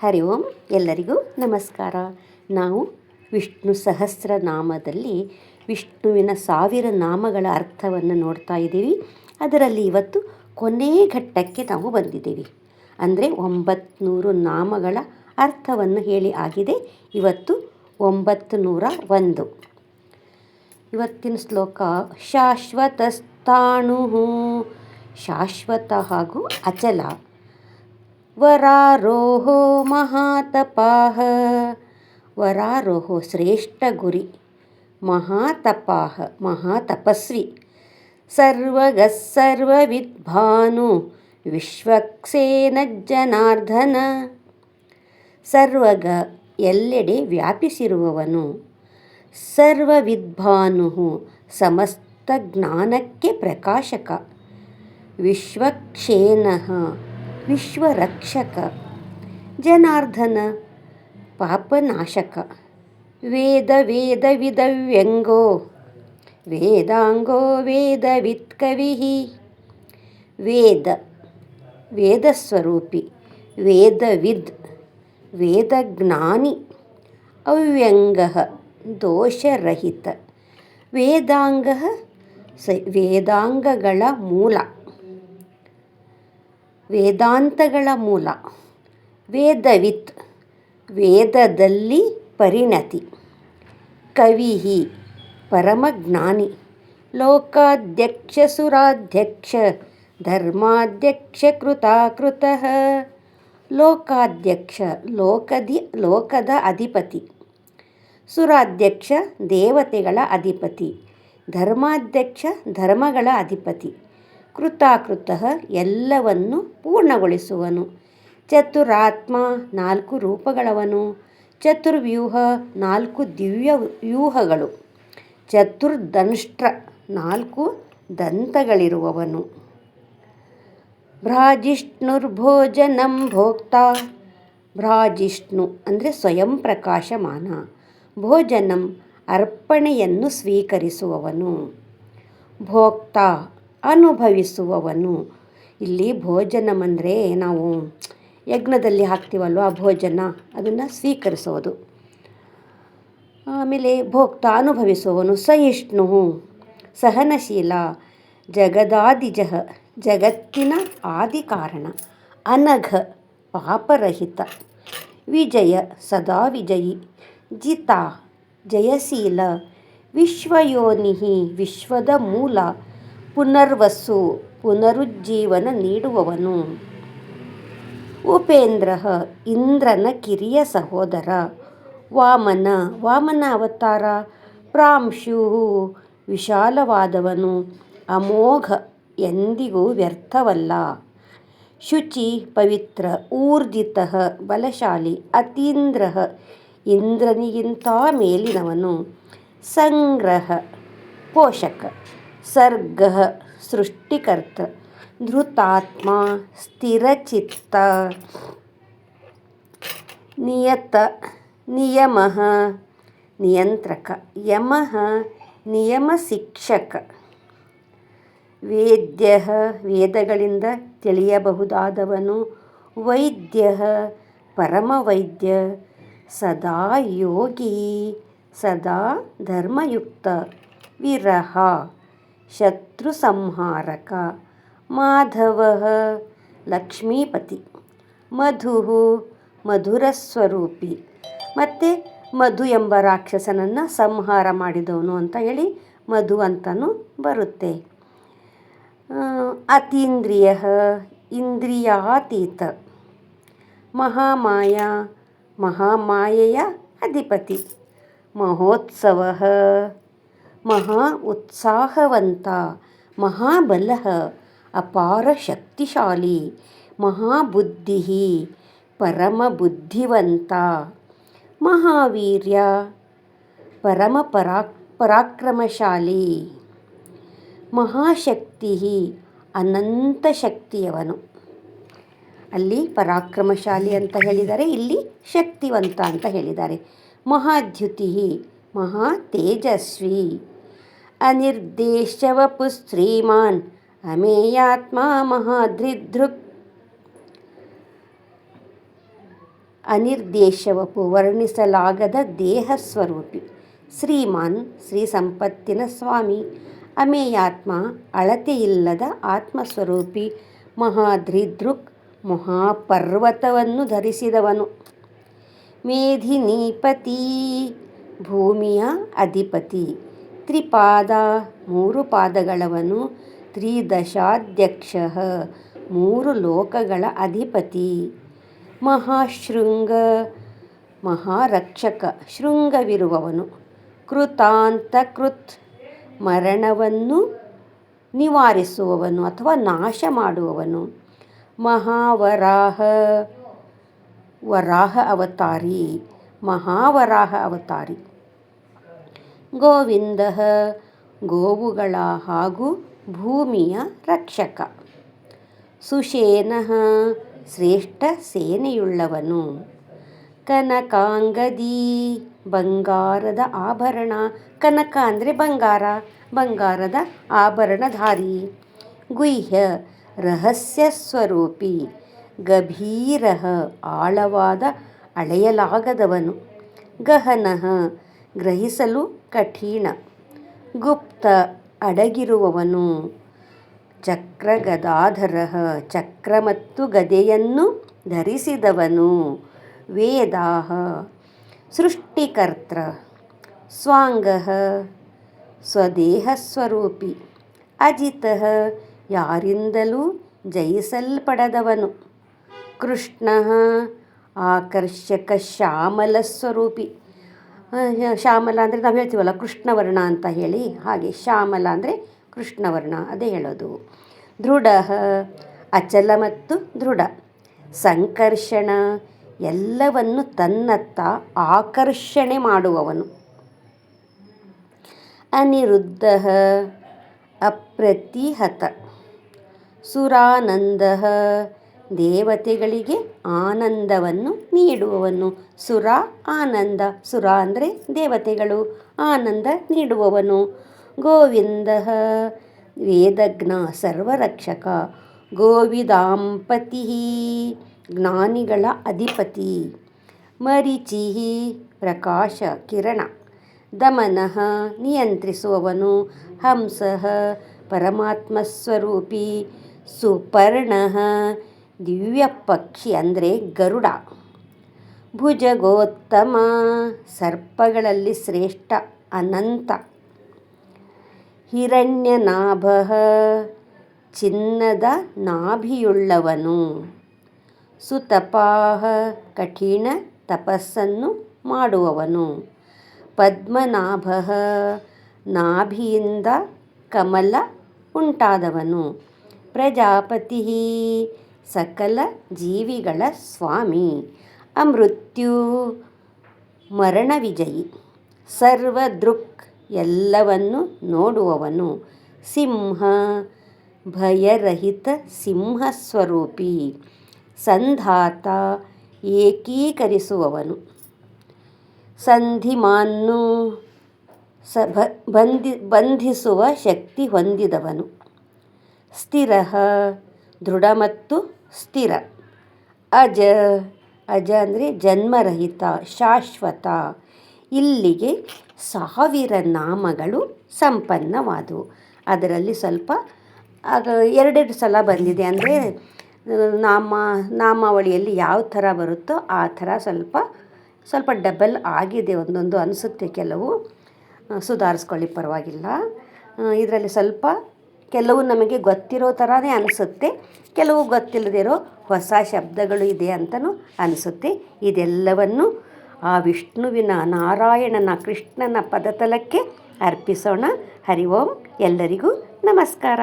ಹರಿ ಓಂ, ಎಲ್ಲರಿಗೂ ನಮಸ್ಕಾರ. ನಾವು ವಿಷ್ಣು ಸಹಸ್ರನಾಮದಲ್ಲಿ ವಿಷ್ಣುವಿನ ಸಾವಿರ ನಾಮಗಳ ಅರ್ಥವನ್ನು ನೋಡ್ತಾ ಇದ್ದೀವಿ. ಅದರಲ್ಲಿ ಇವತ್ತು ಕೊನೆ ಘಟ್ಟಕ್ಕೆ ನಾವು ಬಂದಿದ್ದೀವಿ. ಅಂದರೆ ಒಂಬತ್ನೂರು ನಾಮಗಳ ಅರ್ಥವನ್ನು ಹೇಳಿ ಆಗಿದೆ. ಇವತ್ತು ಒಂಬತ್ತು ನೂರ ಒಂದು. ಇವತ್ತಿನ ಶ್ಲೋಕ ಶಾಶ್ವತಸ್ತಾಣು ಶಾಶ್ವತ ಹಾಗೂ ಅಚಲ. ವರಾರೋಹೋ ಮಹಾತಪಾಹ. ವರಾರೋಹೋ ಶ್ರೇಷ್ಠ ಗುರಿ, ಮಹಾತಪಾಹ, ಮಹಾತಪಸ್ವಿ. ಸರ್ವಗ ವಿಶ್ವಕ್ಸೇನಜ್ಜನಾರ್ಧನ. ಸರ್ವಗ ಎಲ್ಲೆಡೆ ವ್ಯಾಪಿಸಿರುವವನು, ಸರ್ವವಿದ್ಭಾನು, ಸಮಸ್ತ ಜ್ಞಾನಕ್ಕೆ ಪ್ರಕಾಶಕ. ವಿಶ್ವಕ್ಷೇನ ವಿಶ್ವರಕ್ಷಕ, ಜನಾರ್ದನ ಪಾಪನಾಶಕ, ವೇದ ವೇದ ವಿದವ್ಯಂಗೋ ವೇದಾಂಗೋ ವೇದವಿತ್ಕವಿ ವೇದ ವೇದಸ್ವರೂಪಿ, ವೇದವಿದ್ ವೇದಜ್ಞಾನಿ, ಅವ್ಯಂಗ ದೋಷರಹಿತ, ವೇದಾಂಗ ವೇದಾಂಗಗಳ ಮೂಲ. ವೇದಾಂತಗಳ ಮೂಲ. ವೇದವಿತ್, ವೇದದಲ್ಲಿ ಪರಿಣತಿ. ಕವಿಹಿ ಪರಮಜ್ಞಾನಿ. ಲೋಕಾಧ್ಯಕ್ಷ ಸುರಾಧ್ಯಕ್ಷ ಧರ್ಮಾಧ್ಯಕ್ಷ ಕೃತಾಕೃತ. ಲೋಕಾಧ್ಯಕ್ಷ ಲೋಕದಿ ಲೋಕದ ಅಧಿಪತಿ. ಸುರಾಧ್ಯಕ್ಷ, ದೇವತೆಗಳ ಅಧಿಪತಿ. ಧರ್ಮಾಧ್ಯಕ್ಷ, ಧರ್ಮಗಳ ಅಧಿಪತಿ. ಕೃತಾಕೃತ ಎಲ್ಲವನ್ನು ಪೂರ್ಣಗೊಳಿಸುವನು. ಚತುರಾತ್ಮ ನಾಲ್ಕು ರೂಪಗಳವನು. ಚತುರ್ವ್ಯೂಹ ನಾಲ್ಕು ದಿವ್ಯ ವ್ಯೂಹಗಳು. ಚತುರ್ದಂಷ್ಟ್ರ ನಾಲ್ಕು ದಂತಗಳಿರುವವನು. ಭ್ರಾಜಿಷ್ಣುರ್ಭೋಜನಂ ಭೋಕ್ತ. ಭ್ರಾಜಿಷ್ಣು ಅಂದರೆ ಸ್ವಯಂ ಪ್ರಕಾಶಮಾನ. ಭೋಜನಂ ಅರ್ಪಣೆಯನ್ನು ಸ್ವೀಕರಿಸುವವನು. ಭೋಕ್ತ ಅನುಭವಿಸುವವನು. ಇಲ್ಲಿ ಭೋಜನಂ ಅಂದರೆ ನಾವು ಯಜ್ಞದಲ್ಲಿ ಹಾಕ್ತೀವಲ್ವ ಆ ಭೋಜನ? ಅದನ್ನು ಸ್ವೀಕರಿಸೋದು. ಆಮೇಲೆ ಭೋಕ್ತ ಅನುಭವಿಸುವವನು ಸಹಿಷ್ಣು, ಸಹನಶೀಲ ಜಗದಾದಿಜಃ ಜಗತ್ತಿನ ಆದಿ ಕಾರಣ ಅನಘ, ಪಾಪರಹಿತ, ವಿಜಯ, ಸದಾ ವಿಜಯಿ, ಜಿತ, ಜಯಶೀಲ, ವಿಶ್ವಯೋನಿಹಿ, ವಿಶ್ವದ ಮೂಲ ಪುನರ್ವಸು, ಪುನರುಜ್ಜೀವನ ನೀಡುವವನು. ಉಪೇಂದ್ರ ಇಂದ್ರನ ಕಿರಿಯ ಸಹೋದರ. ವಾಮನ ವಾಮನ ಅವತಾರ. ಪ್ರಾಂಶು ವಿಶಾಲವಾದವನು. ಅಮೋಘ ಎಂದಿಗೂ ವ್ಯರ್ಥವಲ್ಲ. ಶುಚಿ, ಪವಿತ್ರ, ಊರ್ಜಿತ ಬಲಶಾಲಿ, ಅತೀಂದ್ರ ಇಂದ್ರನಿಗಿಂತ ಮೇಲಿನವನು. ಸಂಗ್ರಹ, ಪೋಷಕ. ಸರ್ಗ ಸೃಷ್ಟಿಕರ್ತ, ಧೃತಾತ್ಮ ಸ್ಥಿರಚಿತ್ತ, ನಿಯತ, ನಿಯಮ ನಿಯಂತ್ರಕ, ಯಮ ನಿಯಮ ಶಿಕ್ಷಕ ವೇದ್ಯ ವೇದಗಳಿಂದ ತಿಳಿಯಬಹುದಾದವನು ವೈದ್ಯ ಪರಮವೈದ್ಯ, ಸದಾ ಯೋಗಿ, ಸದಾ ಧರ್ಮಯುಕ್ತ, ವಿರಹ. ಶತ್ರು ಸಂಹಾರಕ ಮಾಧವ ಲಕ್ಷ್ಮೀಪತಿ. ಮಧು ಮಧುರಸ್ವರೂಪಿ. ಮತ್ತು ಮಧು ಎಂಬ ರಾಕ್ಷಸನನ್ನು ಸಂಹಾರ ಮಾಡಿದವನು ಅಂತ ಹೇಳಿ ಮಧು ಅಂತಲೂ ಬರುತ್ತೆ. ಅತೀಂದ್ರಿಯ ಇಂದ್ರಿಯಾತೀತ. ಮಹಾಮಾಯ ಮಹಾಮಾಯೆಯ ಅಧಿಪತಿ. ಮಹೋತ್ಸವ ಮಹಾ ಉತ್ಸಾಹವಂತ ಮಹಾಬಲ ಅಪಾರ ಶಕ್ತಿಶಾಲಿ ಮಹಾಬುದ್ಧಿ ಪರಮಬುದ್ಧಿವಂತ, ಮಹಾವೀರ್ಯ, ಪರಮ ಪರಾಕ್ ಪರಾಕ್ರಮಶಾಲಿ ಮಹಾಶಕ್ತಿ ಅನಂತ ಶಕ್ತಿಯವನು. ಅಲ್ಲಿ ಪರಾಕ್ರಮಶಾಲಿ ಅಂತ ಹೇಳಿದ್ದಾರೆ ಇಲ್ಲಿ ಶಕ್ತಿವಂತ ಅಂತ ಹೇಳಿದ್ದಾರೆ. ಮಹಾದ್ಯುತಿ ಮಹಾ ತೇಜಸ್ವಿ. ಅನಿರ್ದೇಶವಪು ಶ್ರೀಮಾನ್ ಅಮೇಯಾತ್ಮ ಮಹಾದ್ರಿದೃಕ್ ಅನಿರ್ದೇಶವಪು ವರ್ಣಿಸಲಾಗದ ದೇಹ ಸ್ವರೂಪಿ. ಶ್ರೀಮಾನ್ ಶ್ರೀ ಸಂಪತ್ತಿನ ಸ್ವಾಮಿ. ಅಮೇಯಾತ್ಮ ಅಳತೆಯಿಲ್ಲದ ಆತ್ಮಸ್ವರೂಪಿ. ಮಹಾದ್ರಿದೃಕ್ ಮಹಾಪರ್ವತವನ್ನು ಧರಿಸಿದವನು. ಮೇಧಿನೀಪತಿ ಭೂಮಿಯ ಅಧಿಪತಿ. ತ್ರಿಪಾದ, ಮೂರು ಪಾದಗಳವನು ತ್ರಿದಶಾಧ್ಯಕ್ಷ, ಮೂರು ಲೋಕಗಳ ಅಧಿಪತಿ. ಮಹಾಶೃಂಗ, ಮಹಾರಕ್ಷಕ, ಶೃಂಗವಿರುವವನು ಕೃತಾಂತಕೃತ್, ಮರಣವನ್ನು ನಿವಾರಿಸುವವನು ಅಥವಾ ನಾಶ ಮಾಡುವವನು. ಮಹಾವರಾಹ, ವರಾಹ ಅವತಾರಿ, ಮಹಾವರಾಹ ಅವತಾರಿ. ಗೋವಿಂದ. ಗೋವುಗಳ ಹಾಗೂ ಭೂಮಿಯ ರಕ್ಷಕ. ಸುಷೇನಃ ಶ್ರೇಷ್ಠ ಸೇನೆಯುಳ್ಳವನು. ಕನಕಾಂಗದಿ, ಬಂಗಾರದ ಆಭರಣ. ಕನಕ ಅಂದರೆ ಬಂಗಾರ, ಬಂಗಾರದ ಆಭರಣಧಾರಿ. ಗುಹ್ಯ ರಹಸ್ಯ ಸ್ವರೂಪಿ. ಗಭೀರ ಆಳವಾದ ಅಳೆಯಲಾಗದವನು. ಗಹನಃ ಗ್ರಹಿಸಲು ಕಠಿಣ. ಗುಪ್ತ ಅಡಗಿರುವವನು ಚಕ್ರಗದಾಧರ ಚಕ್ರ ಮತ್ತು ಗದೆಯನ್ನು ಧರಿಸಿದವನು ವೇದಾಹ ಸ್ವಾಂಗ ಸ್ವದೇಹ ಸ್ವರೂಪಿ ಅಜಿತ ಯಾರಿಂದಲೂ ಜಯಿಸಲ್ಪಡದವನು ಕೃಷ್ಣ ಆಕರ್ಷಕ ಶ್ಯಾಮಲ ಸ್ವರೂಪಿ ಶ್ಯಾಮಲ ಅಂದರೆ ನಾವು ಹೇಳ್ತೀವಲ್ಲ ಕೃಷ್ಣವರ್ಣ ಅಂತ ಹೇಳಿ. ಹಾಗೆ ಶ್ಯಾಮಲ ಅಂದರೆ ಕೃಷ್ಣವರ್ಣ ಅದೇ ಹೇಳೋದು. ದೃಢ, ಅಚಲ ಮತ್ತು ದೃಢ. ಸಂಕರ್ಷಣ ಎಲ್ಲವನ್ನು ತನ್ನತ್ತ ಆಕರ್ಷಣೆ ಮಾಡುವವನು. ಅನಿರುದ್ಧ, ಅಪ್ರತಿಹತ. ಸುರಾನಂದ ದೇವತೆಗಳಿಗೆ ಆನಂದವನ್ನು ನೀಡುವವನು. ಸುರ ಆನಂದ, ಸುರ ಅಂದರೆ ದೇವತೆಗಳು, ಆನಂದ ನೀಡುವವನು. ಗೋವಿಂದ ವೇದಜ್ಞ, ಸರ್ವರಕ್ಷಕ. ಗೋವಿದಾಂಪತಿ, ಜ್ಞಾನಿಗಳ ಅಧಿಪತಿ. ಮರಿಚಿ, ಪ್ರಕಾಶ, ಕಿರಣ. ದಮನ ನಿಯಂತ್ರಿಸುವವನು. ಹಂಸ ಪರಮಾತ್ಮಸ್ವರೂಪಿ ಸುಪರ್ಣ ದಿವ್ಯ ಪಕ್ಷಿ ಅಂದರೆ ಗರುಡ. ಭುಜಗೋತ್ತಮ ಸರ್ಪಗಳಲ್ಲಿ ಶ್ರೇಷ್ಠ ಅನಂತ. ಹಿರಣ್ಯನಾಭ ಚಿನ್ನದ ನಾಭಿಯುಳ್ಳವನು. ಸುತಪಾಹ ಕಠಿಣ ತಪಸ್ಸನ್ನು ಮಾಡುವವನು. ಪದ್ಮನಾಭ ನಾಭಿಯಿಂದ ಕಮಲ ಉಂಟಾದವನು. ಪ್ರಜಾಪತಿ ಸಕಲ ಜೀವಿಗಳ ಸ್ವಾಮಿ. ಅಮೃತ್ಯು ಮರಣ ವಿಜಯಿ. ಸರ್ವದೃಕ್ ಎಲ್ಲವನ್ನು ನೋಡುವವನು. ಸಿಂಹ ಭಯರಹಿತ ಸಿಂಹ ಸ್ವರೂಪಿ ಸಂಧಾತ ಏಕೀಕರಿಸುವವನು. ಸಂಧಿಮಾನ್ನು ಸ ಬಂಧಿ ಬಂಧಿಸುವ ಶಕ್ತಿ ಹೊಂದಿದವನು. ಸ್ಥಿರ ದೃಢ ಮತ್ತು ಸ್ಥಿರ. ಅಜ ಅಜ ಅಂದರೆ ಜನ್ಮರಹಿತ, ಶಾಶ್ವತ. ಇಲ್ಲಿಗೆ ಸಾವಿರ ನಾಮಗಳು ಸಂಪನ್ನವಾದವು. ಅದರಲ್ಲಿ ಸ್ವಲ್ಪ ಎರಡೆರಡು ಸಲ ಬಂದಿದೆ ಅಂದರೆ, ನಾಮ, ನಾಮಾವಳಿಯಲ್ಲಿ ಯಾವ ಥರ ಬರುತ್ತೋ ಆ ಥರ ಸ್ವಲ್ಪ ಸ್ವಲ್ಪ ಡಬಲ್ ಆಗಿದೆ ಒಂದೊಂದು ಅನಿಸುತ್ತೆ ಕೆಲವು. ಸುಧಾರಿಸ್ಕೊಳ್ಳಿ ಪರವಾಗಿಲ್ಲ. ಇದರಲ್ಲಿ ಸ್ವಲ್ಪ ಕೆಲವು ನಮಗೆ ಗೊತ್ತಿರೋ ಥರನೇ ಅನಿಸುತ್ತೆ, ಕೆಲವು ಗೊತ್ತಿಲ್ಲದಿರೋ ಹೊಸ ಶಬ್ದಗಳು ಇದೆ ಅಂತಲೂ ಅನಿಸುತ್ತೆ. ಇದೆಲ್ಲವನ್ನು ಆ ವಿಷ್ಣುವಿನ ನಾರಾಯಣನ ಕೃಷ್ಣನ ಪದತಲಕ್ಕೆ ಅರ್ಪಿಸೋಣ. ಹರಿ ಓಂ. ಎಲ್ಲರಿಗೂ ನಮಸ್ಕಾರ.